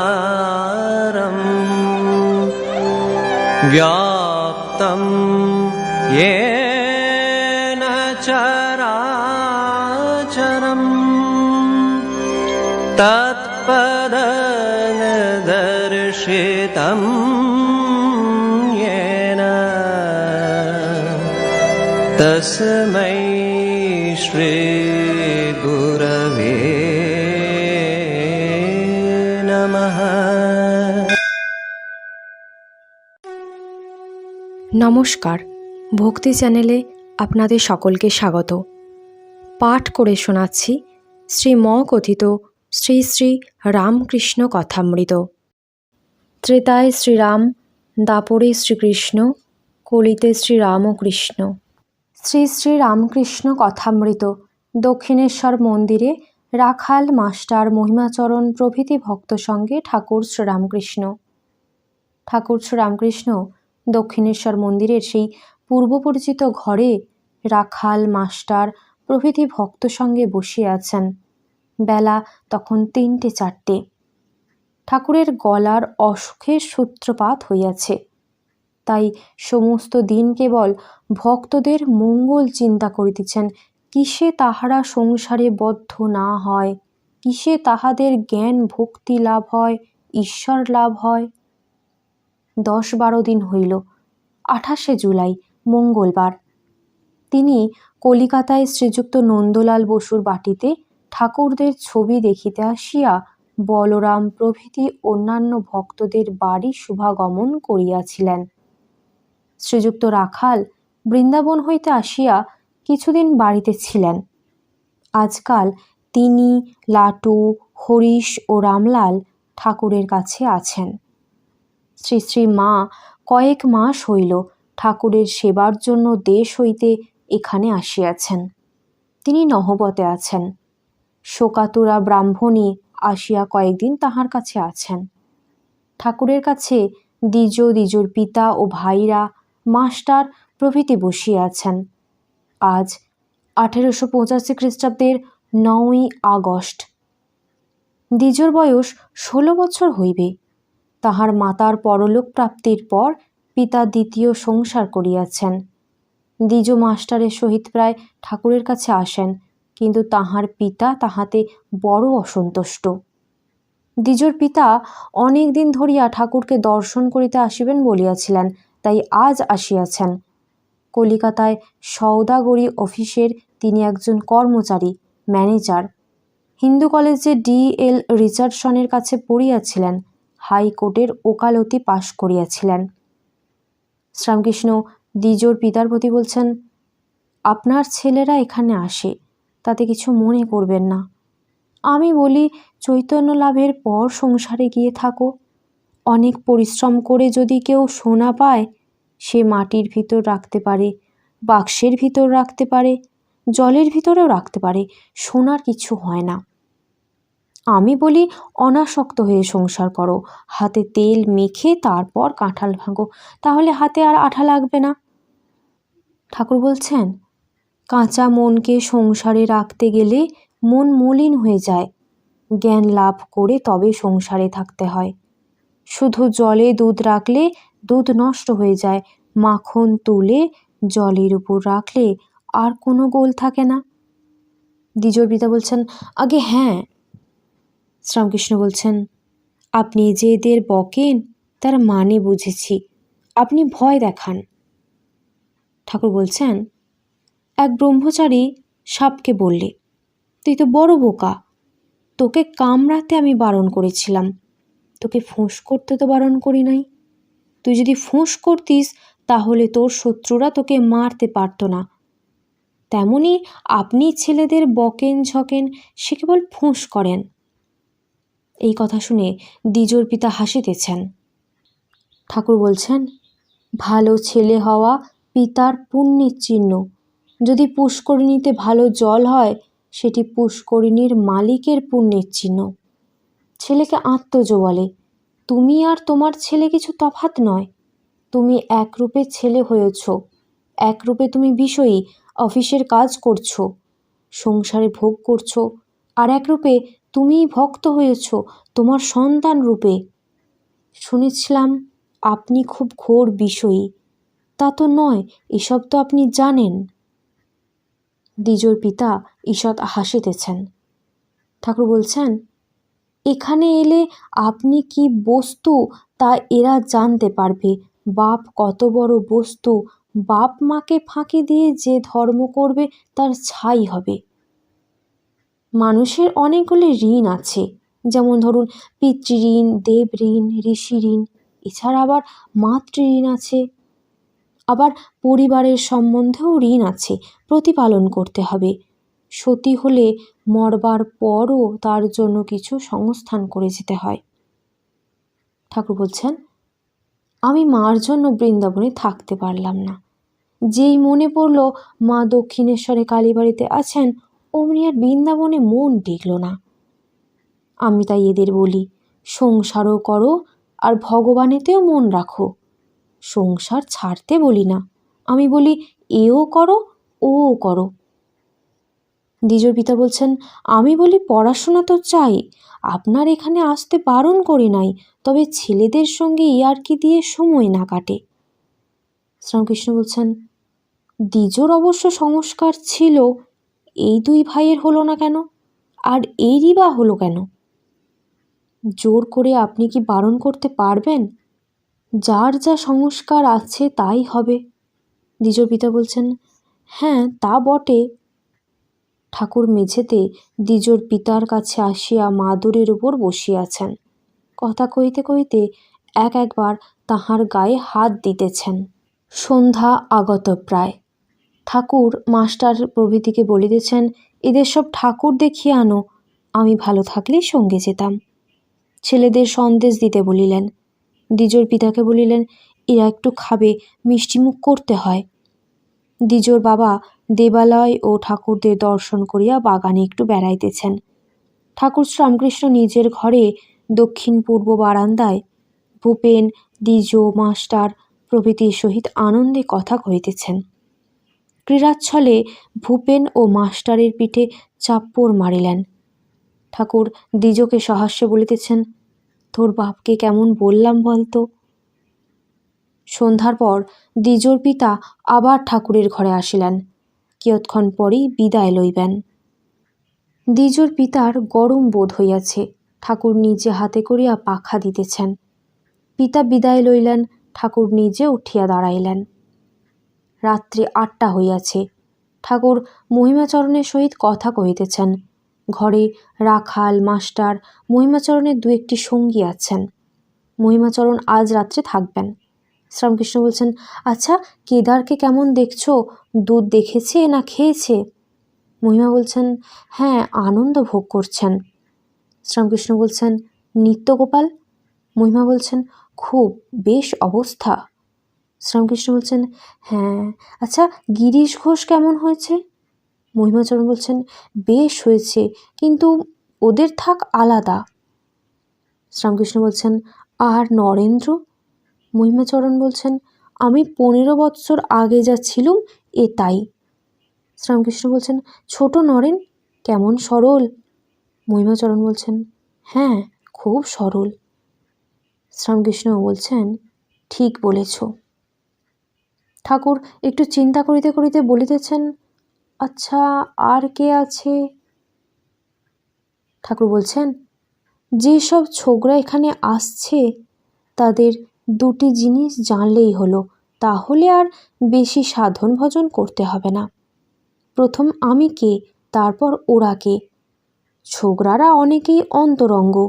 आखण्डमण्डलाकारम् व्याप्तं येन चराचरम् तत्पददर्शितं येन तस्मै নমস্কার, ভক্তি চ্যানেলে আপনাদের সকলকে স্বাগত। পাঠ করে শোনাচ্ছি শ্রী ম কথিত শ্রী শ্রী রামকৃষ্ণ কথামৃত। ত্রেতায় শ্রীরাম, দাপরে শ্রীকৃষ্ণ, কলিতে শ্রীরামকৃষ্ণ। শ্রী শ্রী রামকৃষ্ণ কথামৃত দক্ষিণেশ্বর মন্দিরে রাখাল মাস্টার মহিমাচরণ প্রভৃতি ভক্ত সঙ্গে ঠাকুর শ্রীরামকৃষ্ণ। ঠাকুর শ্রীরামকৃষ্ণ দক্ষিণেশ্বর মন্দিরের সেই পূর্বপরিচিত ঘরে রাখাল মাস্টার প্রভৃতি ভক্ত সঙ্গে বসে আছেন। বেলা তখন তিনটে চারটে। ঠাকুরের গলার অসুখের সূত্রপাত হইয়াছে। তাই সমস্ত দিন কেবল ভক্তদের মঙ্গল চিন্তা করিতেছেন, কিসে তাহারা সংসারে বদ্ধ না হয়, কিসে তাহাদের জ্ঞান ভক্তি লাভ হয়, ঈশ্বর লাভ হয়। দশ বারো দিন হইল। আঠাশে জুলাই, মঙ্গলবার। তিনি কলিকাতায় শ্রীযুক্ত নন্দলাল বসুর বাটিতে ঠাকুরদের ছবি দেখিতে আসিয়া বলরাম প্রভৃতি অন্যান্য ভক্তদের বাড়ি শুভাগমন করিয়াছিলেন। শ্রীযুক্ত রাখাল বৃন্দাবন হইতে আসিয়া কিছুদিন বাড়িতে ছিলেন। আজকাল তিনি, লাটু, হরিশ ও রামলাল ঠাকুরের কাছে আছেন। শ্রী শ্রী মা কয়েক মাস হইল ঠাকুরের সেবার জন্য দেশ হইতে এখানে আসিয়াছেন। তিনি নহবতে আছেন। শোকাতুরা ব্রাহ্মণী আসিয়া কয়েকদিন তাহার কাছে আছেন। ঠাকুরের কাছে দ্বিজ দ্বিজোর পিতা ও ভাইরা মাস্টার প্রভৃতি বসিয়া আছেন। আজ আঠেরোশো পঁচাশি খ্রিস্টাব্দের নয়ই আগস্ট। দ্বিজোর বয়স ষোলো বছর হইবে। তাহার মাতার পরলোক প্রাপ্তির পর পিতা দ্বিতীয় সংসার করিয়াছেন। দ্বিজ মাস্টারের সহিত প্রায় ঠাকুরের কাছে আসেন, কিন্তু তাহার পিতা তাহাতে বড় অসন্তুষ্ট। দ্বিজর পিতা অনেক দিন ধরিয়া ঠাকুরকে দর্শন করিতে আসিবেন বলিয়াছিলেন, তাই আজ আসিয়াছেন। কলিকাতায় সওদাগরি অফিসের তিনি একজন কর্মচারী, ম্যানেজার। হিন্দু কলেজে ডি এল রিচার্ডসনের কাছে পড়িয়াছিলেন হাইকোর্টের ওকালতি পাশ করিয়াছিলেন। শ্রীরামকৃষ্ণ দ্বিজোর পিতার প্রতি বলছেন, আপনার ছেলেরা এখানে আসে, তাতে কিছু মনে করবেন না। আমি বলি, চৈতন্য লাভের পর সংসারে গিয়ে থাকো। অনেক পরিশ্রম করে যদি কেউ সোনা পায়, সে মাটির ভিতর রাখতে পারে, বাক্সের ভিতর রাখতে পারে, জলের ভিতরেও রাখতে পারে, সোনার কিছু হয় না। আমি বলি, অনাসক্ত হয়ে সংসার করো। হাতে তেল মেখে তারপর কাঁঠাল ভাঙো। তাহলে হাতে আর আঠা লাগবে না। ঠাকুর বলছেন, কাঁচা মনকে সংসারে রাখতে গেলে মন মলিন হয়ে যায়। জ্ঞান লাভ করে তবে সংসারে থাকতে হয়। শুধু জলে দুধ রাখলে দুধ নষ্ট হয়ে যায়। মাখন তুলে জলের উপর রাখলে আর কোনো গোল থাকে না। দ্বিজোর পিতা বলছেন, আগে হ্যাঁ শ্রীরামকৃষ্ণ বলছেন, আপনি যে এদের বকেন, তার মানে বুঝেছি। আপনি ভয় দেখান। ঠাকুর বলছেন, এক ব্রহ্মচারী সাপকে বললে, তুই তো বড় বোকা, তোকে কামড়াতে আমি বারণ করেছিলাম, তোকে ফোঁস করতে তো বারণ করি নাই। তুই যদি ফোঁস করতিস, তাহলে তোর শত্রুরা তোকে মারতে পারতো না। তেমনি আপনি ছেলেদের বকেন ঝকেন সে কেবল ফোঁস করেন। এই কথা শুনে দ্বিজোর পিতা হাসিতেছেন ঠাকুর বলছেন, ভালো ছেলে হওয়া পিতার পুণ্যের চিহ্ন। যদি পুষ্করিণীতে ভালো জল হয়, সেটি পুষ্করিণীর মালিকের পুণ্যের চিহ্ন। ছেলেকে আত্মজ বলে তুমি আর তোমার ছেলে কিছু তফাত নয়। তুমি একরূপে ছেলে হয়েছ, একরূপে তুমি বিষয়ী, অফিসের কাজ করছ, সংসারে ভোগ করছ, আর এক তুমিই ভক্ত হয়েছ তোমার সন্তান রূপে। শুনেছিলাম আপনি খুব ঘোর বিষয়ী। তা তো নয়, এসব তো আপনি জানেন। দ্বিজোর পিতা ঈষৎ হাসিতেছেন। ঠাকুর বলছেন, এখানে এলে আপনি কি বস্তু তা এরা জানতে পারবে? বাপ কত বড় বস্তু। বাপ মাকে ফাঁকি দিয়ে যে ধর্ম করবে তার ছাই হবে। মানুষের অনেকগুলি ঋণ আছে। যেমন ধরুন পিতৃঋণ দেব ঋণ, ঋষি ঋণ, এছাড়া আবার মাতৃ ঋণ আছে। আবার পরিবারের সম্বন্ধেও ঋণ আছে, প্রতিপালন করতে হবে। সতী হলে মরবার পরও তার জন্য কিছু সংস্থান করে যেতে হয়। ঠাকুর বলছেন, আমি মার জন্য বৃন্দাবনে থাকতে পারলাম না। যেই মনে পড়ল মা দক্ষিণেশ্বরে কালীবাড়িতে আছেন অমনি আর বৃন্দাবনে মন টিকল না। আমি তাই এদের বলি, সংসারও করো আর ভগবানেতেও মন রাখো। সংসার ছাড়তে বলি না, আমি বলি এও করো ও করো। দ্বিজোর পিতা বলছেন, আমি বলি পড়াশোনা তো চাই, আপনার এখানে আসতে বারণ করি নাই, তবে ছেলেদের সঙ্গে ইয়ার্কি দিয়ে সময় না কাটে। শ্রীরামকৃষ্ণ বলছেন, দ্বিজোর অবশ্য সংস্কার ছিল এই দুই ভাইয়ের হলো না কেন? আর এরই বা হলো কেন? জোর করে আপনি কি বারণ করতে পারবেন? যার যা সংস্কার আছে তাই হবে। দ্বিজোর পিতা বলছেন হ্যাঁ তা বটে। ঠাকুর মেঝেতে দ্বিজোর পিতার কাছে আসিয়া মাদুরের উপর বসিয়াছেন কথা কইতে কইতে এক একবার তাহার গায়ে হাত দিতেছেন। সন্ধ্যা আগত প্রায়। ঠাকুর মাস্টার প্রভৃতিকে বলিতেছেন, এদের সব ঠাকুর দেখিয়ে আনো, আমি ভালো থাকলেই সঙ্গে যেতাম। ছেলেদের সন্দেশ দিতে বলিলেন। দ্বিজোর পিতাকে বলিলেন, এরা একটু খাবে মিষ্টিমুখ করতে হয়। দ্বিজোর বাবা দেবালয় ও ঠাকুরদের দর্শন করিয়া বাগানে একটু বেড়াইতেছেন। ঠাকুর শ্রীরামকৃষ্ণ নিজের ঘরে দক্ষিণ পূর্ব বারান্দায় ভূপেন, দ্বিজ, মাস্টার প্রভৃতির সহিত আনন্দে কথা কহিতেছেন। ক্রীড়াচ্ছলে ভূপেন ও মাস্টারের পিঠে চাপ্পড় মারিলেন। ঠাকুর দ্বিজকে সহাস্যে বলিতেছেন, তোর বাপকে কেমন বললাম বলতো? সন্ধ্যার পর দ্বিজোর পিতা আবার ঠাকুরের ঘরে আসিলেন। কিয়ৎক্ষণ পরেই বিদায় লইবেন। দ্বিজোর পিতার গরম বোধ হইয়াছে, ঠাকুর নিজে হাতে করিয়া পাখা দিতেছেন। পিতা বিদায় লইলেন, ঠাকুর নিজে উঠিয়া দাঁড়াইলেন। রাত্রি আটটা হইয়াছে। ঠাকুর মহিমাচরণের সহিত কথা কহিতেছেন। ঘরে রাখাল, মাস্টার মহিমাচরণের দু একটি সঙ্গী আছেন। মহিমাচরণ আজ রাত্রে থাকবেন। শ্রীরামকৃষ্ণ বলছেন আচ্ছা কেদারকে কেমন দেখছ? দুধ দেখেছে না খেয়েছে? মহিমা বলছেন হ্যাঁ আনন্দ ভোগ করছেন। শ্রীরামকৃষ্ণ বলছেন, নিত্যগোপাল? মহিমা বলছেন, খুব, বেশ অবস্থা। শ্রীরামকৃষ্ণ বলছেন হ্যাঁ আচ্ছা গিরিশ ঘোষ কেমন হয়েছে? মহিমাচরণ বলছেন, বেশ হয়েছে, কিন্তু ওদের থাক আলাদা। শ্রীরামকৃষ্ণ বলছেন, আর নরেন্দ্র? মহিমাচরণ বলছেন, আমি পনেরো বৎসর আগে যা ছিলুম এ তাই শ্রীরামকৃষ্ণ বলছেন, ছোট নরেন, কেমন সরল? মহিমাচরণ বলছেন হ্যাঁ খুব সরল। শ্রীরামকৃষ্ণ বলছেন, ঠিক বলেছ। ঠাকুর একটু চিন্তা করিতে করিতে বলিতেছেন আচ্ছা আর কে আছে? ঠাকুর বলছেন, যেসব ছোকরা এখানে আসছে, তাদের দুটি জিনিস জানলেই হলো, তাহলে আর বেশি সাধন ভজন করতে হবে না। প্রথম আমি কে, তারপর ওরা কে? ছোকরারা অনেকেই অন্তরঙ্গ।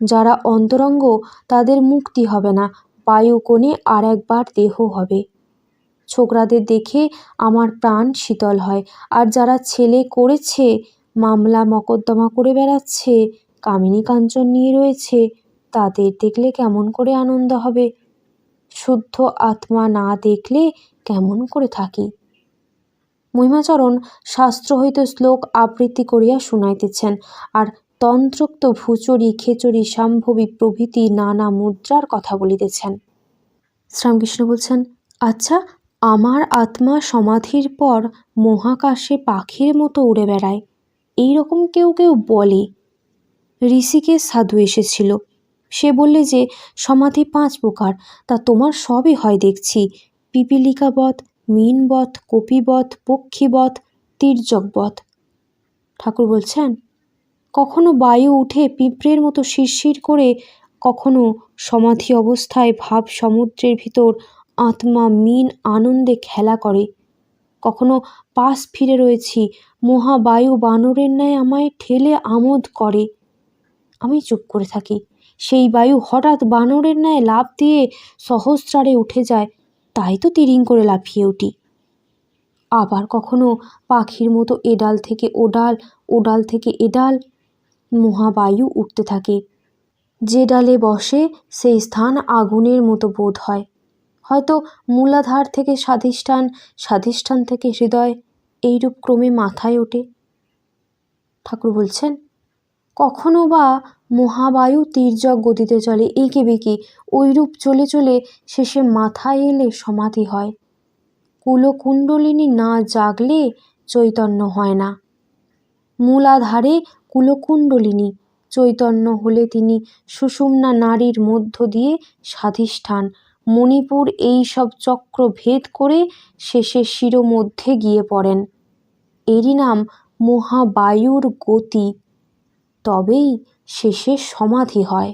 যারা অন্তরঙ্গ, তাদের মুক্তি হবে না, বায়ুকোণে আর একবার দেহ হবে। ছোকরাদের দেখে আমার প্রাণ শীতল হয়। আর যারা ছেলে করেছে, মামলা মকদ্দমা করে বেড়াচ্ছে, কামিনী কাঞ্চন নিয়ে রয়েছে, তাদের দেখলে কেমন করে আনন্দ হবে? শুদ্ধ আত্মা না দেখলে কেমন করে থাকি? মহিমাচরণ শাস্ত্র হইতে শ্লোক আবৃত্তি করিয়া শুনাইতেছেন, আর তন্ত্রোক্ত ভুচরি খেচরি সম্ভবী প্রভৃতি নানা মুদ্রার কথা বলিতেছেন। শ্রীরামকৃষ্ণ বলছেন আচ্ছা আমার আত্মা সমাধির পর মহাকাশে পাখির মতো উড়ে বেড়ায়। এই রকম কেউ কেউ বলে। ঋষিকেশ সাধু এসেছিল। সে বললে যে, সমাধি পাঁচ প্রকার, তা তোমার সবই হয় দেখছি। পিপিলিকাবধ, মিনবধ, কপিবধ, পক্ষীবধ, তীর্যকবধ। ঠাকুর বলছেন, কখনো বায়ু উঠে পিঁপড়ের মতো শিরশির করে কখনো সমাধি অবস্থায় ভাব সমুদ্রের ভিতর আত্মা মিন আনন্দে খেলা করে। কখনো পাশ ফিরে রয়েছি, মহাবায়ু বানরের ন্যায় আমায় ঠেলে আমোদ করে। আমি চুপ করে থাকি, সেই বায়ু হঠাৎ বানরের ন্যায় লাফ দিয়ে সহস্রারে উঠে যায়, তাই তো তিরিং করে লাফিয়ে উঠি। আবার কখনো পাখির মতো এডাল থেকে ওডাল ওডাল থেকে এডাল মহাবায়ু উঠতে থাকে, যে ডালে বসে সেই স্থান আগুনের মতো বোধ হয়। হয়তো মূলাধার থেকে স্বাধিষ্ঠান স্বাধিষ্ঠান থেকে হৃদয়, এইরূপ ক্রমে মাথায় ওঠে। ঠাকুর বলছেন, কখনো বা মহাবায়ু তির্যক গতিতে চলে, এঁকে বেঁকে ওইরূপ চলে চলে শেষে মাথায় এলে সমাধি হয়। কুলকুণ্ডলিনী না জাগলে চৈতন্য হয় না। মূলাধারে কুলকুণ্ডলিনী, চৈতন্য হলে তিনি সুষুম্না নারীর মধ্য দিয়ে স্বাধিষ্ঠান মণিপুর এই সব চক্র ভেদ করে শেষে শিরোমধ্যে গিয়ে পড়েন। এরই নাম মহাবায়ুর গতি। তবেই শেষে সমাধি হয়।